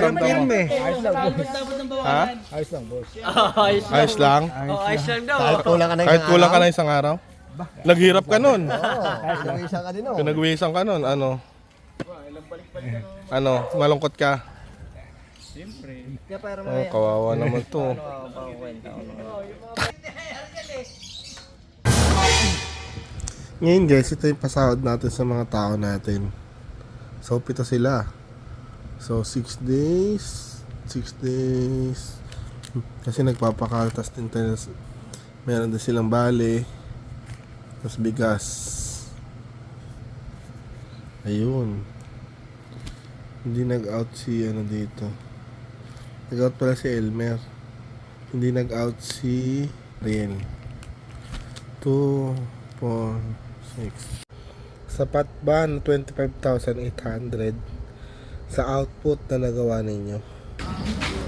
pakiramdam mo? Firme. Ha? Ayos lang, boss. ayos lang. Ayos lang? Oh, ayos lang daw. Kahit kulang ka na Kahit kulang ka na isang araw? Naghirap ka nun. Oo, ilang isa ka din oh. Pinagwisan ka nun, ano? Ano, malungkot ka? Kaya pero Oh, kawawa naman to. Ngayon guys, ito yung pasahod natin sa mga tao natin. So, pito sila. So, 6 days. 6 days. Kasi nagpapakaltas din tayo. Meron din silang bale. Tapos bigas. Ayun. Hindi nag-out si ano dito. Nag-out pala si Elmer. Hindi nag-out si Riel. 2, 4, 6. Sapat ba ng 25,800 sa output na nagawa ninyo?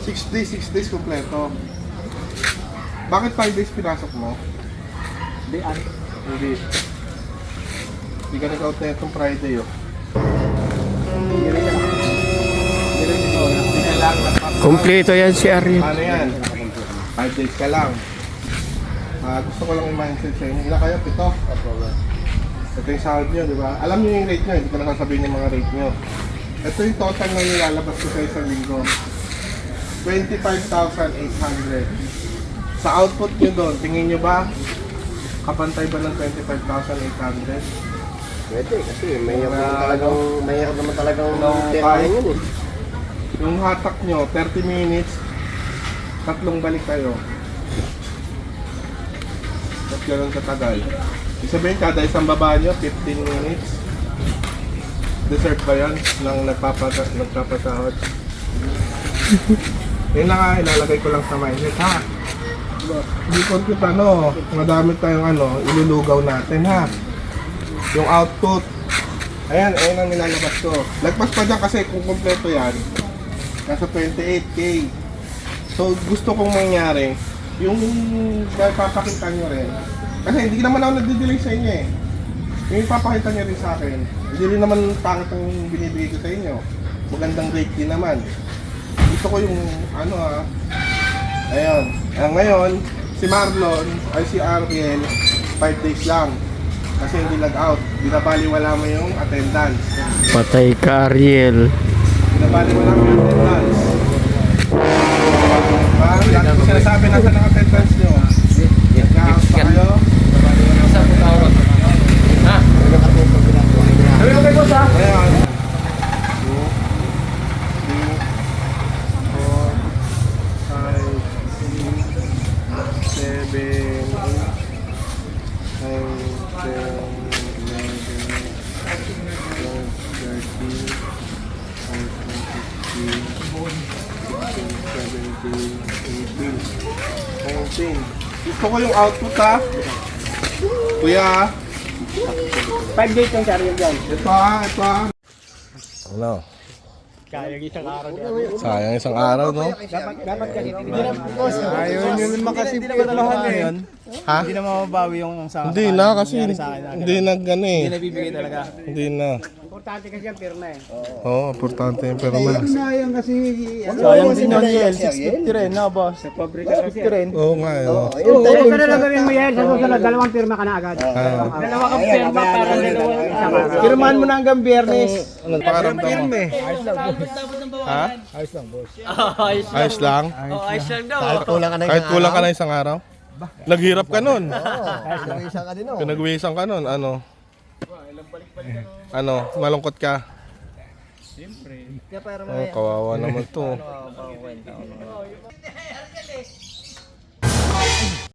6 days, 6 days kompleto. Bakit 5 days pinasok mo? Di, ano? Hindi. Hindi ka nag-out na itong Friday oh. Hindi rin. Hindi rin. Hindi lang. Kompleto yan si Ariel. Ano yan? 5 days ka lang. Ah, gusto ko lang i-mindset sa inyo. Ilan kayo? Pito? Ito yung sahod nyo, di ba? Alam nyo yung rate nyo, hindi ko na sasabihin yung mga rate nyo. Ito yung total na nilalabas ko sa isang linggo. 25,800. Sa output nyo doon, tingin nyo ba kapantay ba ng 25,800? Pwede kasi mayroon naman talagang mayroon naman talagang No, tirahin yun eh. Yung hatak nyo, 30 minutes, tatlong balik kayo. Ba't ganun katagal? Ibig sabihin, kada isang baba nyo, 15 minutes. Deserve ba yan ng nagpapata nagpapasahod? Yun lang nga, ilalagay ko lang sa mindset, ha? Hindi ko kita, ano, madami tayong ano, ilulugaw natin, ha? Yung output, ayan, ayan ang nilalabas ko. Lagpas pa dyan kasi kung kompleto yan, nasa 28k. So, gusto kong mangyari, yung papakita nyo rin, kasi hindi naman ako nagdi-delay sa inyo eh. Yung ipapakita nyo rin sa akin, hindi rin naman pangit ang binibigay ko sa inyo. Magandang rate din naman. Gusto ko yung, ano ah, ayun. Ah, ngayon, si Marlon, ay si Ariel, 5 days lang. Kasi hindi nag-out. Binabaliwala mo yung attendance. Patay ka, Ariel. Binabaliwala mo yung attendance. Diba? Lagi ko sinasabi nasa ng attendance nyo. Gusto ko yung output ha. Kuya, 5 days lang siya rin dyan. ito ha, ito ha. Ano? Kaya yung isang araw. Sayang isang araw, no? Dapat, dapat kasi. Hindi na, boss. Ayaw nyo naman kasi pirmahan eh. Yun. Ha? Hindi na mababawi yung sa Hindi na kasi hindi na gano eh. nabibigay talaga. Hindi na. Importante kasi yung pirma eh. Oo, importante yung pero na. Sayang kasi. Sayang din yun, Yel. 650 rin, no, boss? Sa pabrika kasi. rin. Oo nga, eh, oo. Tayo. Ito na lang gawin mo yan sa susunod, dalawang pirma ka na agad. Ah, Dalawa kang pirma para dalawang isang araw. Pirmahan mo na hanggang biyernes. ano pakiramdam mo? Firme. Ha? Ayos lang, boss. Oh, ayos lang. Ayos lang? Oh, ayos lang daw. Kahit kulang ka na Kahit isang kulang ka araw. na isang araw? Naghirap ka nun. Oo, ilang isa ka din oh. Pinagwisan ka nun, ano? Ano, malungkot ka? Kaya pero Oh, kawawa naman to. Ano,